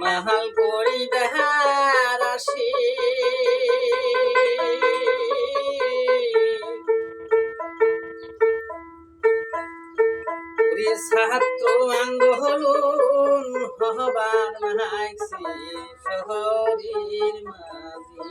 মাহাল করি বেহার আসে। ছাত্র আন্দোলন হবার নাইছে শহরের মাঝে।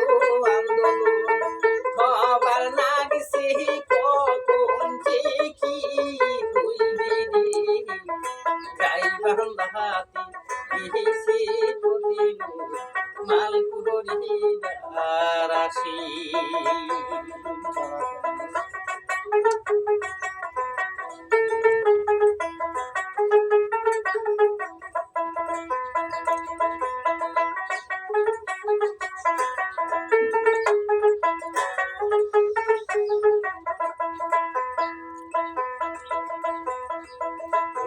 বান্দাহাতি এসে প্রতি মাল কুহরি বারাসি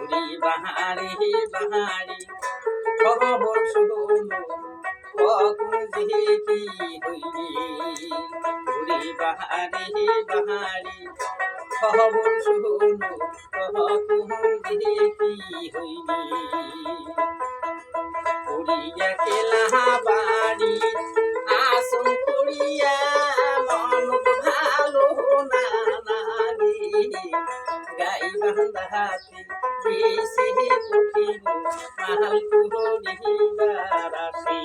ওরে বাহারে বাহারে। খবর শুনো কখন যে কি হইবে ওরে বাহারে বাহারে। খবর শুনো কখন যে কি হইবে করিয়া কেলা বাড়ি গাই বান্ধা হাতে এসে পুতিল মাহাল কুহরিবার আসে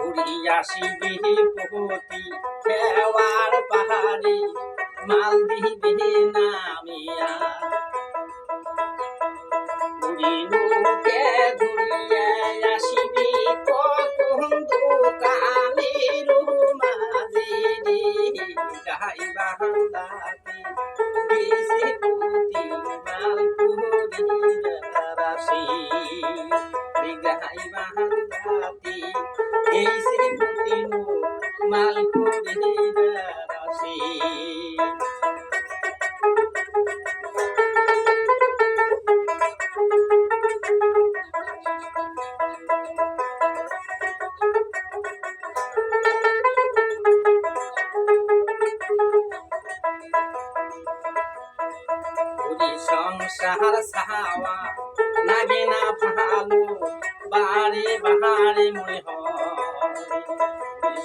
উড়িয়াসি পহতি খেওয়ার পাহাড়ে মাল দিবে নামিয়া। উড়ি নৌকে ধরিয়া আসিবি, কখন দোকানের মাঝে রে গাই বাহান্দাতে। বেশি পুতি মাল কুহরিবার আসে গাই বাহান্দাতে এই সে মাল কুহরিবার সংসার সাহাওয়া লাগে না ভালো বারে বাহারে মনে হয়।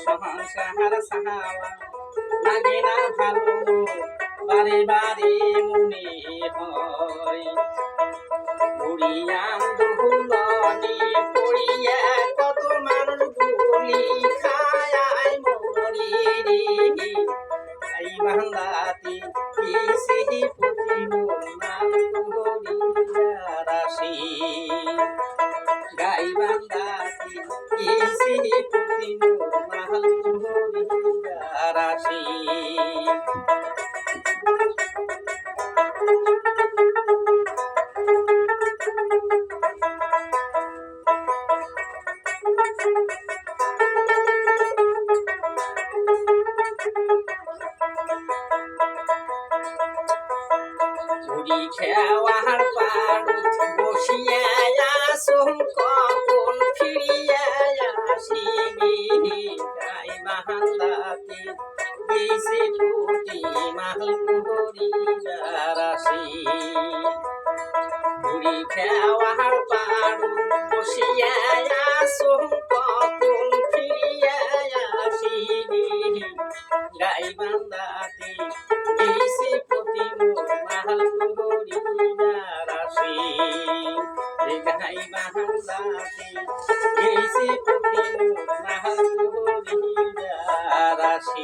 সংসার সাহাওয়া লাগে না ভালো, বারে বারে মনে হয়। বুড়িয়ান দুহুলনি রাশি। ফিরিয়া আসিবি? গাই মাহান্দাতে দিছে মাগলি কুহরি নারাসি কুড়ি খেওয়ার পাড়ু বসিয়া আসুন কতুন ফিরিয়া আসি গাই বান্দাতে দিছি প্রতি মোর মাহাল কুহরি নারাসি গাই বান্দাতে দিছি প্রতি মোর মাহাল কুহরি আসি